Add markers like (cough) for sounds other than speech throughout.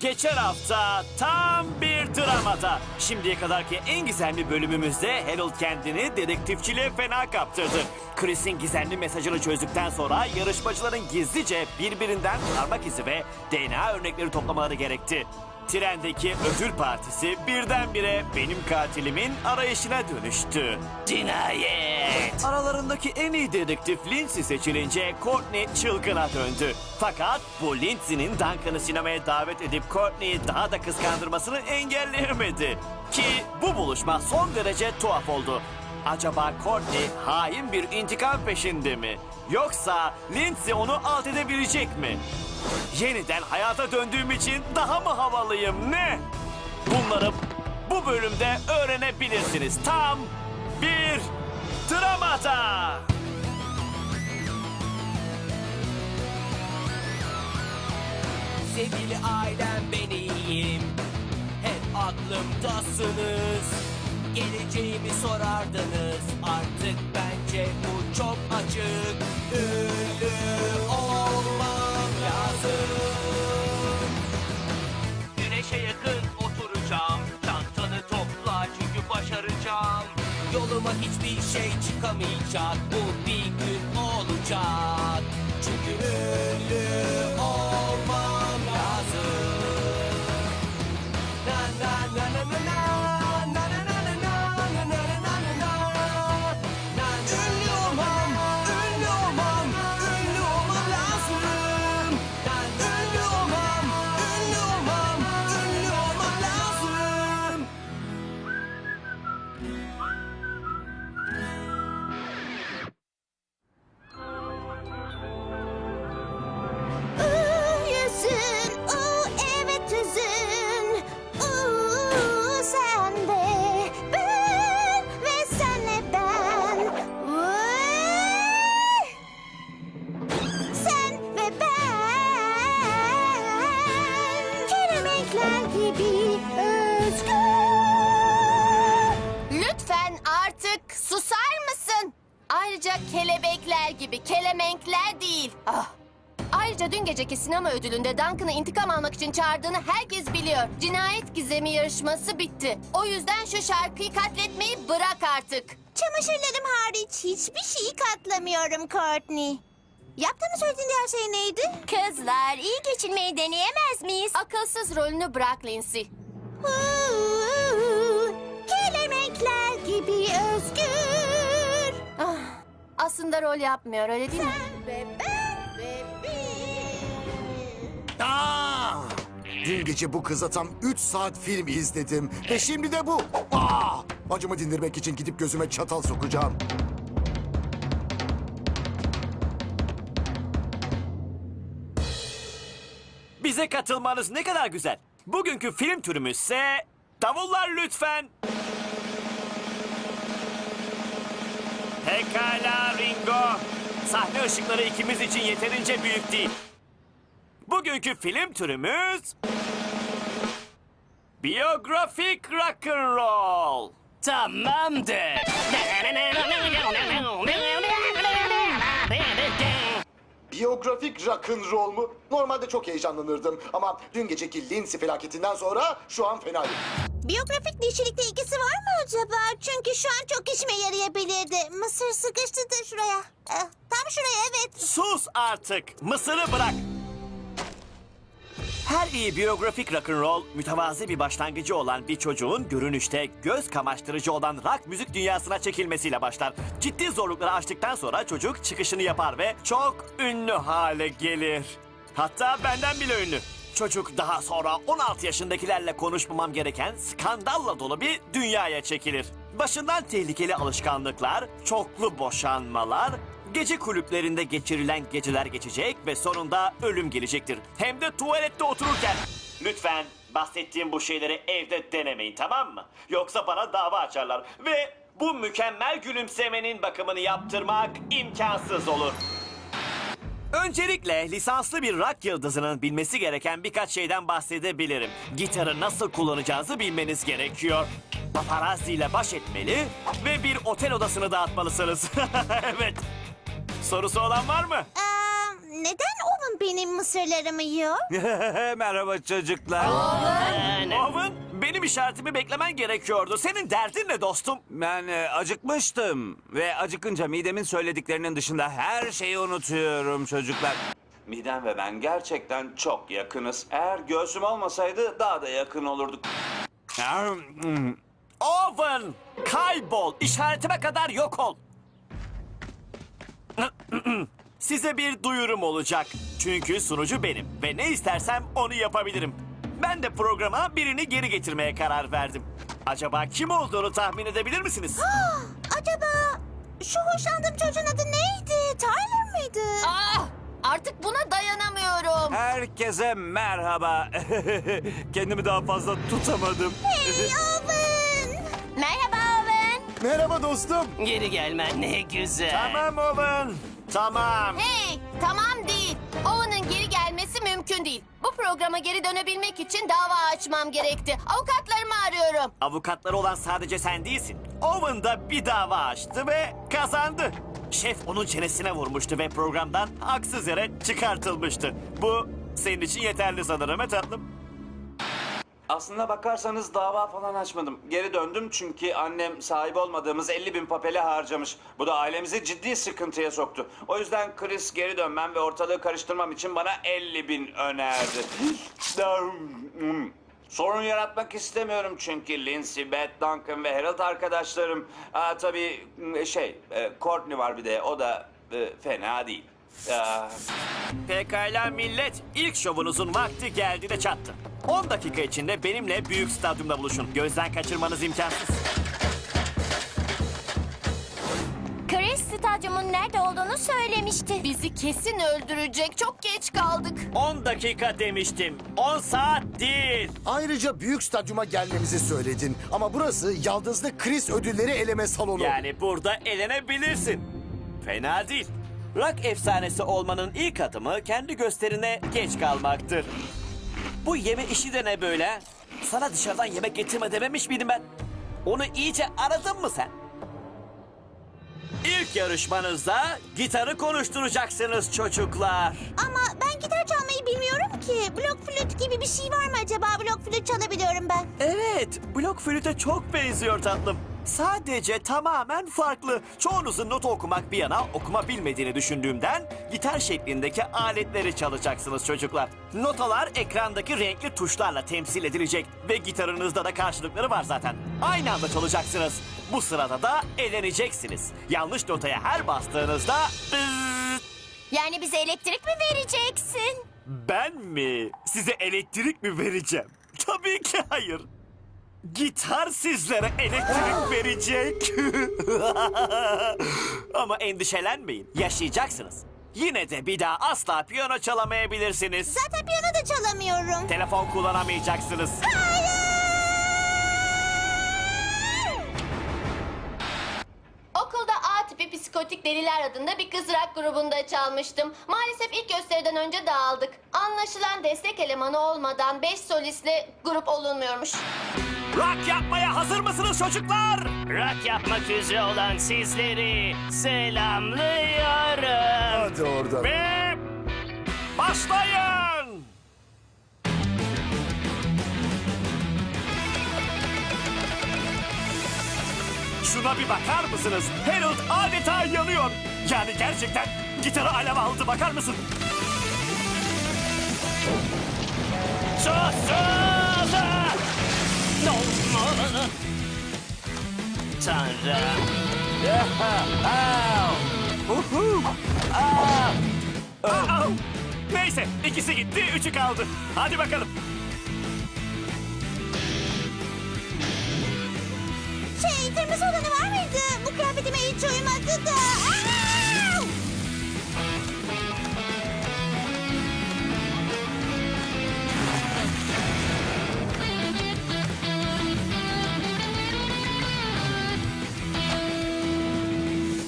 Geçen hafta tam bir dramada. Şimdiye kadarki en gizemli bölümümüzde Harold kendini dedektifçiliğe fena kaptırdı. Chris'in gizemli mesajını çözdükten sonra yarışmacıların gizlice birbirinden parmak izi ve DNA örnekleri toplamaları gerekti. Trendeki ödül partisi birdenbire benim katilimin arayışına dönüştü. Cinayet! Aralarındaki en iyi dedektif Lindsay seçilince Courtney çılgına döndü. Fakat bu Lindsay'nin Duncan'ı sinemaya davet edip Courtney'i daha da kıskandırmasını engelleyemedi. Ki bu buluşma son derece tuhaf oldu. Acaba Courtney hain bir intikam peşinde mi? Yoksa Lindsay onu alt edebilecek mi? Yeniden hayata döndüğüm için daha mı havalıyım ne? Bunları bu bölümde öğrenebilirsiniz. Tam bir dramada. Sevgili ailem ben iyiyim Hep aklımdasınız Geleceğimi sorardınız Artık bence bu çok açık. Ünlü olmam lazım. Güneşe yakın oturacağım. Çantanı topla çünkü başaracağım. Yoluma hiçbir şey çıkamayacak. Bu bir gün olacak. Çünkü geceki sinema ödülünde Duncan'ı intikam almak için çağırdığını herkes biliyor. Cinayet gizemi yarışması bitti. O yüzden şu şarkıyı katletmeyi bırak artık. Çamaşırlarım hariç hiçbir şeyi katlamıyorum Courtney. Yaptığını söylediğin diğer şey neydi? Kızlar iyi geçinmeyi deneyemez miyiz? Akılsız rolünü bırak Lindsay. Kelemekler gibi özgür. Ah, aslında rol yapmıyor öyle değil mi? Sen ve ben. Aa! Dün gece bu kıza tam 3 saat film izledim. Ve şimdi de bu. Aa! Acımı dindirmek için gidip gözüme çatal sokacağım. Bize katılmanız ne kadar güzel. Bugünkü film türümüzse davullar lütfen. Pekala Ringo. Sahne ışıkları ikimiz için yeterince büyük değil. Bugünkü film türümüz... Biyografik rock'n'roll. Tamamdır. Biyografik rock'n'roll mu? Normalde çok heyecanlanırdım. Ama dün geceki Lindsay felaketinden sonra şu an fenayım. Biyografik dişilikle ilgisi var mı acaba? Çünkü şu an çok işime yarayabilirdi. Mısır sıkıştı da şuraya. Eh, tam şuraya evet. Sus artık. Mısırı bırak. Her iyi biyografik rock'n'roll mütevazi bir başlangıcı olan bir çocuğun görünüşte göz kamaştırıcı olan rock müzik dünyasına çekilmesiyle başlar. Ciddi zorlukları aştıktan sonra çocuk çıkışını yapar ve çok ünlü hale gelir. Hatta benden bile ünlü. Çocuk daha sonra 16 yaşındakilerle konuşmamam gereken skandalla dolu bir dünyaya çekilir. Başından tehlikeli alışkanlıklar, çoklu boşanmalar, gece kulüplerinde geçirilen geceler geçecek ve sonunda ölüm gelecektir. Hem de tuvalette otururken. Lütfen bahsettiğim bu şeyleri evde denemeyin tamam mı? Yoksa bana dava açarlar ve bu mükemmel gülümsemenin bakımını yaptırmak imkansız olur. Öncelikle lisanslı bir rock yıldızının bilmesi gereken birkaç şeyden bahsedebilirim. Gitarı nasıl kullanacağınızı bilmeniz gerekiyor. Paparazzi ile baş etmeli ve bir otel odasını dağıtmalısınız. (laughs) evet. Sorusu olan var mı? Ee, neden Owen benim mısırlarımı yiyor? (laughs) Merhaba çocuklar. Owen, benim işaretimi beklemen gerekiyordu. Senin derdin ne dostum? Ben e, acıkmıştım ve acıkınca midemin söylediklerinin dışında her şeyi unutuyorum çocuklar. Midem ve ben gerçekten çok yakınız. Eğer göğsüm olmasaydı daha da yakın olurduk. Owen, kaybol. İşaretime kadar yok ol. (clears throat) Size bir duyurum olacak. Çünkü sunucu benim ve ne istersem onu yapabilirim. Ben de programa birini geri getirmeye karar verdim. Acaba kim olduğunu tahmin edebilir misiniz? (gasps) Acaba şu hoşlandığım çocuğun adı neydi? Tyler mıydı? Ah, artık buna dayanamıyorum. Herkese merhaba. (laughs) Kendimi daha fazla tutamadım. Hey (laughs) Owen! Merhaba Owen. Merhaba dostum. Geri gelmen ne güzel. Tamam Owen. Tamam. Hey, tamam değil. Owen'ın geri gelmesi mümkün değil. Bu programa geri dönebilmek için dava açmam gerekti. Avukatlarımı arıyorum. Avukatları olan sadece sen değilsin. Owen da bir dava açtı ve kazandı. Şef onun çenesine vurmuştu ve programdan haksız yere çıkartılmıştı. Bu senin için yeterli sanırım he tatlım. Aslında bakarsanız dava falan açmadım. Geri döndüm çünkü annem sahip olmadığımız 50 bin papeli harcamış. Bu da ailemizi ciddi sıkıntıya soktu. O yüzden Chris geri dönmem ve ortalığı karıştırmam için bana 50 bin önerdi. Sorun yaratmak istemiyorum çünkü Lindsay, Beth, Duncan ve Harold arkadaşlarım. Aa, tabii şey, e, Courtney var bir de o da e, fena değil. Aa, Pekala millet, ilk şovunuzun vakti geldi de çattı. 10 dakika içinde benimle büyük stadyumda buluşun. Gözden kaçırmanız imkansız. Chris stadyumun nerede olduğunu söylemişti. Bizi kesin öldürecek. Çok geç kaldık. 10 dakika demiştim. 10 saat değil. Ayrıca büyük stadyuma gelmemizi söyledin. Ama burası Yaldızlı Chris ödülleri eleme salonu. Yani burada elenebilirsin. Fena değil. Rock efsanesi olmanın ilk adımı kendi gösterine geç kalmaktır. Bu yeme işi de ne böyle? Sana dışarıdan yemek getirme dememiş miydim ben? Onu iyice aradın mı sen? İlk yarışmanızda gitarı konuşturacaksınız çocuklar. Ama ben gitar çalmayı bilmiyorum ki. Blok flüt gibi bir şey var mı acaba? Blok flüt çalabiliyorum ben. Evet, blok flüte çok benziyor tatlım. Sadece tamamen farklı. Çoğunuzun not okumak bir yana okuma bilmediğini düşündüğümden gitar şeklindeki aletleri çalacaksınız çocuklar. Notalar ekrandaki renkli tuşlarla temsil edilecek ve gitarınızda da karşılıkları var zaten. Aynı anda çalacaksınız. Bu sırada da eğleneceksiniz. Yanlış notaya her bastığınızda... Yani bize elektrik mi vereceksin? ben mi? Size elektrik mi vereceğim? Tabii ki hayır. Gitar sizlere elektrik verecek. (laughs) Ama endişelenmeyin, yaşayacaksınız. Yine de bir daha asla piyano çalamayabilirsiniz. Zaten piyano da çalamıyorum. Telefon kullanamayacaksınız. Okulda A tipi psikotik deliler adında bir kız rock grubunda çalmıştım. Maalesef ilk gösteriden önce dağıldık. Anlaşılan destek elemanı olmadan 5 solistle grup olunmuyormuş. Rock yapmaya hazır mısınız çocuklar? Rock yapmak üzere olan sizleri selamlıyorum. Hadi oradan. Ve başlayın. Şuna bir bakar mısınız? Harold adeta yanıyor. Yani gerçekten gitarı alev aldı bakar mısın? Sus sus! Tanrım. Aa! Neyse ikisi gitti üçü kaldı. Hadi bakalım.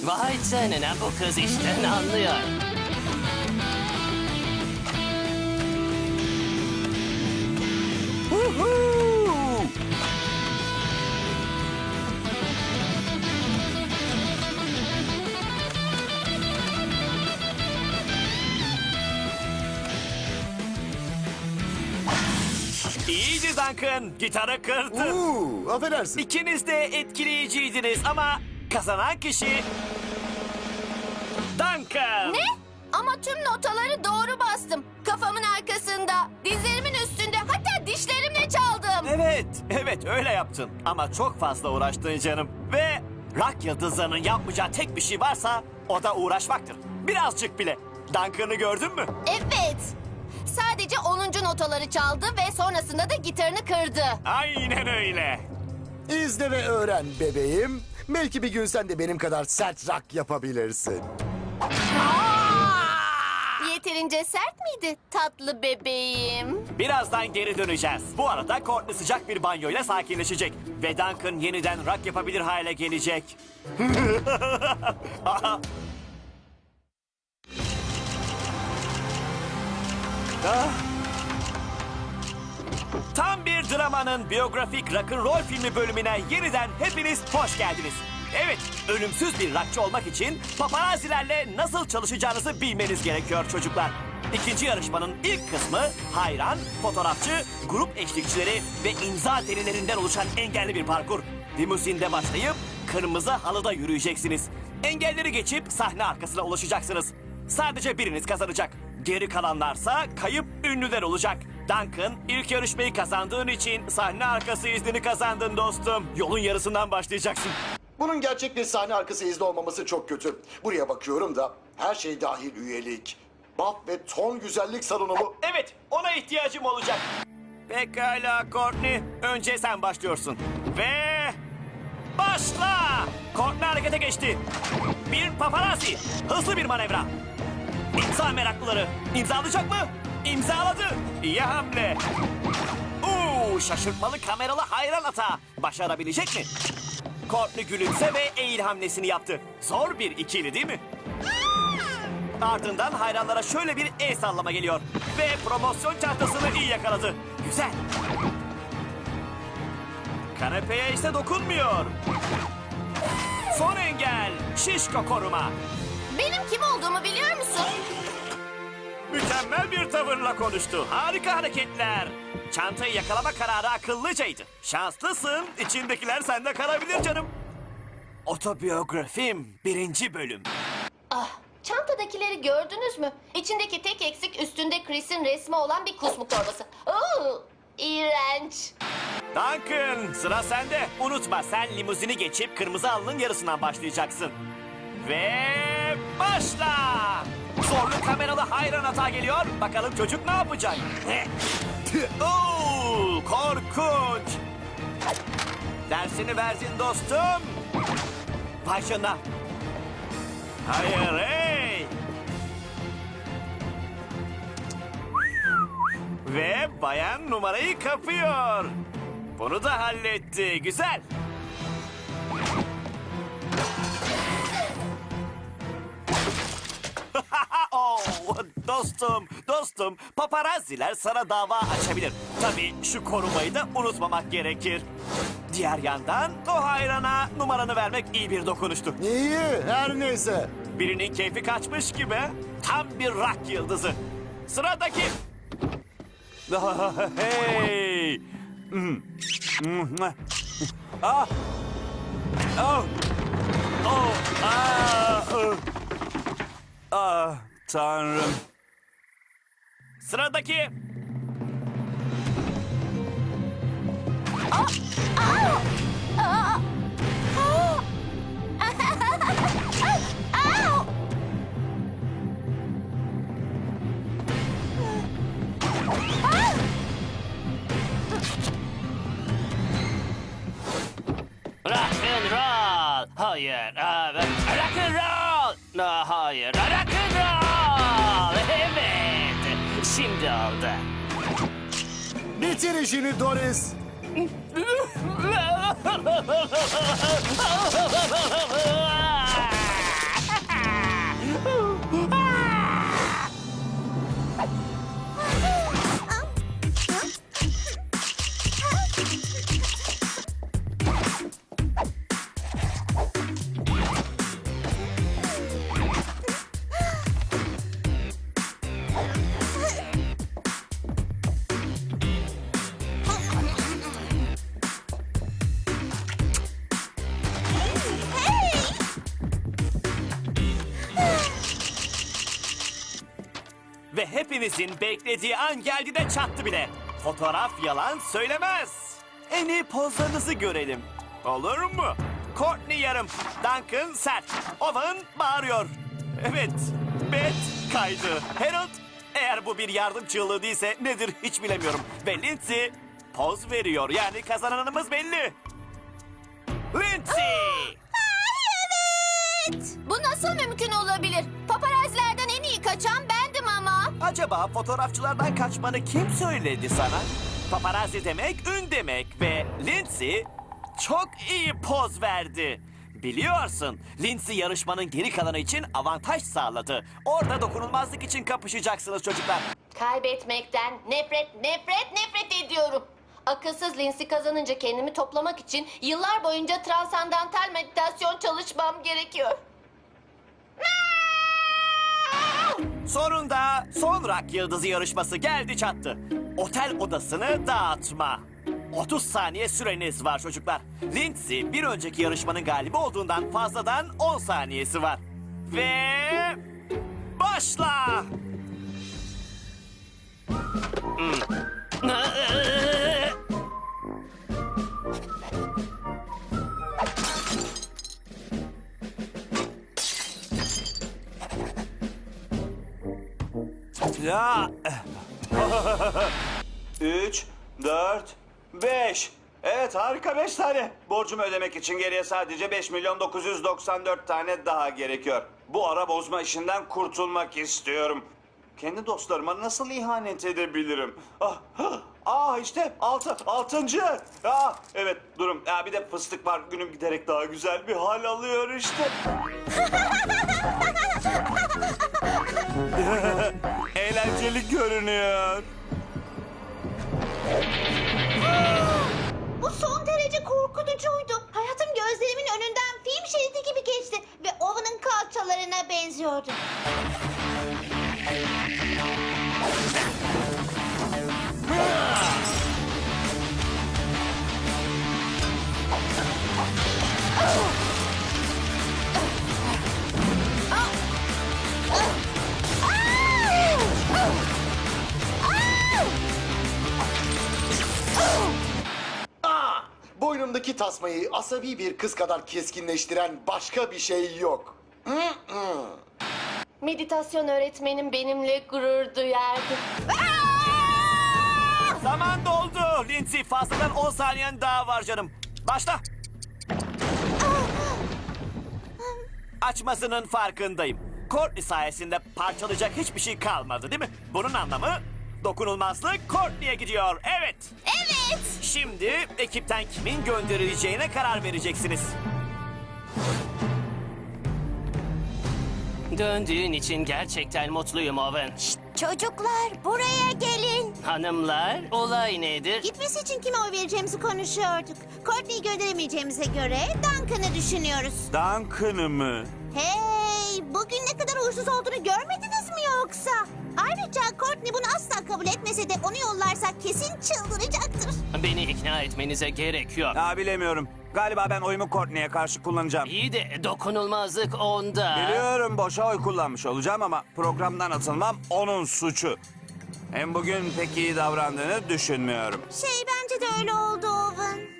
Vay canına bu kız işten anlıyor. Huhu! İyiydi Duncan. Gitarı kırdın. Uuu, affedersin. İkiniz de etkileyiciydiniz ama kazanan kişi Duncan. Ne? Ama tüm notaları doğru bastım. Kafamın arkasında, dizlerimin üstünde, hatta dişlerimle çaldım. Evet, evet öyle yaptın. Ama çok fazla uğraştın canım. Ve rock yıldızlarının yapmayacağı tek bir şey varsa o da uğraşmaktır. Birazcık bile. Duncan'ı gördün mü? Evet. Sadece 10. notaları çaldı ve sonrasında da gitarını kırdı. Aynen öyle. İzle ve öğren bebeğim. Belki bir gün sen de benim kadar sert rock yapabilirsin. Yeterince sert miydi tatlı bebeğim? Birazdan geri döneceğiz. Bu arada Courtney sıcak bir banyoyla sakinleşecek. Ve Duncan yeniden rock yapabilir hale gelecek. (laughs) Ah. Tam bir dramanın biyografik rock'n'roll filmi bölümüne yeniden hepiniz hoş geldiniz. Evet, ölümsüz bir rockçı olmak için paparazzilerle nasıl çalışacağınızı bilmeniz gerekiyor çocuklar. İkinci yarışmanın ilk kısmı hayran, fotoğrafçı, grup eşlikçileri ve imza delilerinden oluşan engelli bir parkur. Limuzinde başlayıp kırmızı halıda yürüyeceksiniz. Engelleri geçip sahne arkasına ulaşacaksınız. Sadece biriniz kazanacak. Geri kalanlarsa kayıp ünlüler olacak. Duncan, ilk yarışmayı kazandığın için sahne arkası iznini kazandın dostum. Yolun yarısından başlayacaksın. Bunun gerçek bir sahne arkası izli olmaması çok kötü. Buraya bakıyorum da her şey dahil üyelik. Baf ve ton güzellik salonu mu? Evet, ona ihtiyacım olacak. Pekala Courtney, önce sen başlıyorsun. Ve... Başla! Courtney harekete geçti. Bir paparazzi, hızlı bir manevra. İmza meraklıları, imzalayacak mı? İmzaladı. İyi hamle. Oo, şaşırtmalı kameralı hayran ata. Başarabilecek mi? Courtney gülümse ve eğil hamlesini yaptı. Zor bir ikili değil mi? Ardından hayranlara şöyle bir el sallama geliyor. Ve promosyon çantasını iyi yakaladı. Güzel. Kanepeye ise dokunmuyor. Son engel. Şişko koruma. Benim kim olduğumu biliyor musun? Mükemmel bir tavırla konuştu. Harika hareketler. Çantayı yakalama kararı akıllıcaydı. Şanslısın. İçindekiler sende kalabilir canım. Otobiyografim birinci bölüm. Ah, çantadakileri gördünüz mü? İçindeki tek eksik üstünde Chris'in resmi olan bir kusmuk torbası. Oo, iğrenç. Duncan sıra sende. Unutma sen limuzini geçip kırmızı halının yarısından başlayacaksın. Ve başla. Zorlu kameralı hayran hata geliyor. Bakalım çocuk ne yapacak? (laughs) Oo, korkunç. Dersini verdin dostum. Canına. Hayır hey. Ve bayan numarayı kapıyor. Bunu da halletti. Güzel. Dostum, dostum. Paparazziler sana dava açabilir. Tabii şu korumayı da unutmamak gerekir. Diğer yandan o hayrana numaranı vermek iyi bir dokunuştu. İyi, her neyse. Birinin keyfi kaçmış gibi. Tam bir rock yıldızı. Sıradaki. (laughs) hey. Hmm. (laughs) Ah. Oh. Oh. Ah. Ah. Tanrım. Sıradaki. Au! Rock and roll. Hayır. aa, Rock and roll. Aa, Hayır. Rock and Bitir işini Doris. (laughs) Hepinizin beklediği an geldi de çattı bile. Fotoğraf yalan söylemez. En iyi pozlarınızı görelim. Olur mu? Courtney yarım, Duncan sert, Owen bağırıyor. Evet, Bet kaydı. Harold, eğer bu bir yardım çığlığı değilse nedir hiç bilemiyorum. Ve Lindsay poz veriyor. Yani kazananımız belli. Lindsay! Bu nasıl mümkün olabilir? Paparazilerden Acaba fotoğrafçılardan kaçmanı kim söyledi sana? Paparazzi demek ün demek ve Lindsay çok iyi poz verdi. Biliyorsun, Lindsay yarışmanın geri kalanı için avantaj sağladı. Orada dokunulmazlık için kapışacaksınız çocuklar. Kaybetmekten nefret, nefret, nefret ediyorum. Akılsız Lindsay kazanınca kendimi toplamak için yıllar boyunca transandantal meditasyon çalışmam gerekiyor. Sonunda son rock yıldızı yarışması geldi çattı. Otel odasını dağıtma. 30 saniye süreniz var çocuklar. Lindsay bir önceki yarışmanın galibi olduğundan fazladan 10 saniyesi var. Ve başla. (laughs) Ya Üç, dört, beş. Evet harika beş tane. Borcumu ödemek için geriye sadece 5 milyon 994 tane daha gerekiyor. Bu ara bozma işinden kurtulmak istiyorum. Kendi dostlarıma nasıl ihanet edebilirim? Ah, ah, ah işte altı, altıncı. Ah, evet durum. Ya bir de fıstık var. Günüm giderek daha güzel bir hal alıyor işte. (laughs) Eğlenceli görünüyor. Bu son derece korkutucuydu. Hayatım gözlerimin önünden film şeridi gibi geçti ve Owen'ın kalçalarına benziyordu. Boynumdaki tasmayı asabi bir kız kadar keskinleştiren başka bir şey yok. Meditasyon öğretmenim benimle gurur duyardı. zaman doldu. Lindsay fazladan 10 saniyen daha var canım. Başla. Açmasının farkındayım. Courtney sayesinde parçalayacak hiçbir şey kalmadı değil mi? Bunun anlamı dokunulmazlık Courtney'e gidiyor. Evet. Evet. Şimdi ekipten kimin gönderileceğine karar vereceksiniz. Döndüğün için gerçekten mutluyum Owen. Çocuklar buraya gelin. Hanımlar, olay nedir? Gitmesi için kime oy vereceğimizi konuşuyorduk. Courtney'i gönderemeyeceğimize göre Duncan'ı düşünüyoruz. Duncan'ı mı? Hey, bugün ne kadar huysuz olduğunu görmediniz mi yoksa? Ayrıca Courtney bunu asla kabul etmese de onu yollarsak kesin çıldıracaktır. Beni ikna etmenize gerek yok. Ya bilemiyorum. Galiba ben oyumu Courtney'e karşı kullanacağım. İyi de dokunulmazlık onda. Biliyorum boşa oy kullanmış olacağım ama programdan atılmam onun suçu. Hem bugün pek iyi davrandığını düşünmüyorum. Şey bence de öyle oldu Owen.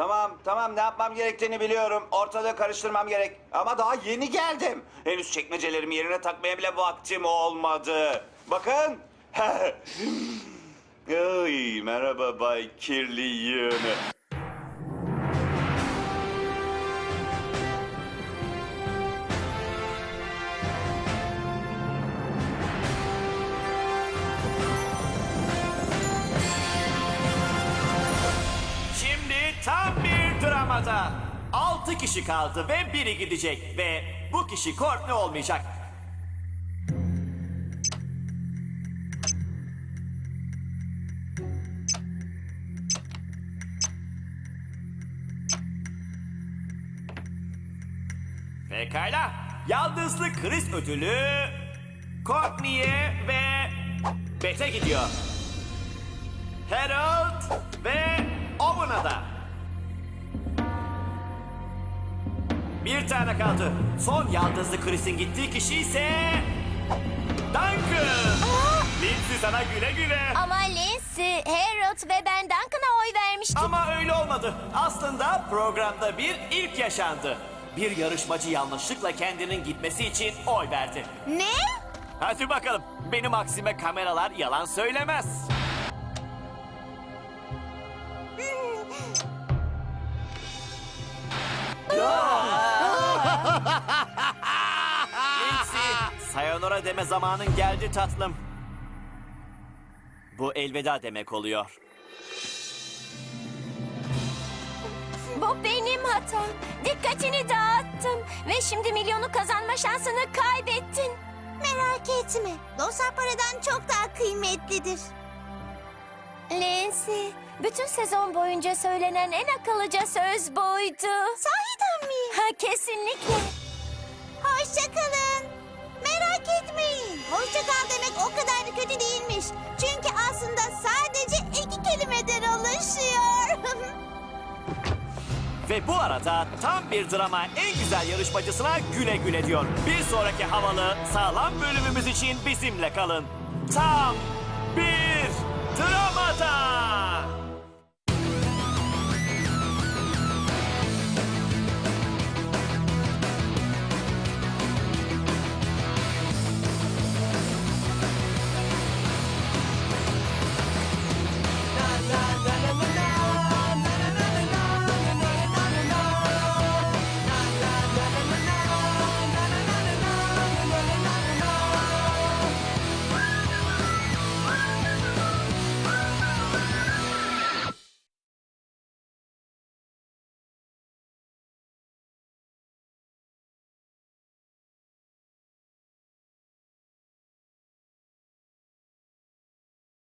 Tamam tamam ne yapmam gerektiğini biliyorum. Ortalığı karıştırmam gerek. Ama daha yeni geldim. Henüz çekmecelerimi yerine takmaya bile vaktim olmadı. Bakın. (laughs) Ay, merhaba Bay Kirli Yığını. Dramada. Altı kişi kaldı ve biri gidecek ve bu kişi Courtney olmayacak. Pekala. Yaldızlı kriz ödülü Courtney'e ve Bete gidiyor. Harold ve Owen'a da. Bir tane kaldı. Son yaldızlı Chris'in gittiği kişi ise... Duncan. Lindsay sana güle güle. Ama Lindsay, Harold ve ben Duncan'a oy vermiştik. Ama öyle olmadı. Aslında programda bir ilk yaşandı. Bir yarışmacı yanlışlıkla kendinin gitmesi için oy verdi. Ne? Hadi bakalım. Benim aksime kameralar yalan söylemez. Lindsay, sayonara deme zamanın geldi tatlım. Bu elveda demek oluyor. Bu benim hatam. Dikkatini dağıttım. Ve şimdi milyonu kazanma şansını kaybettin. Merak etme. Dostlar paradan çok daha kıymetlidir. Lindsay, bütün sezon boyunca söylenen en akıllıca söz buydu. Mi? Ha, kesinlikle. Hoşçakalın. Merak etmeyin. Hoşçakal demek o kadar da kötü değilmiş. Çünkü aslında sadece iki kelimeden oluşuyor. (laughs) Ve bu arada tam bir drama en güzel yarışmacısına güle güle diyor. Bir sonraki havalı sağlam bölümümüz için bizimle kalın. Tam bir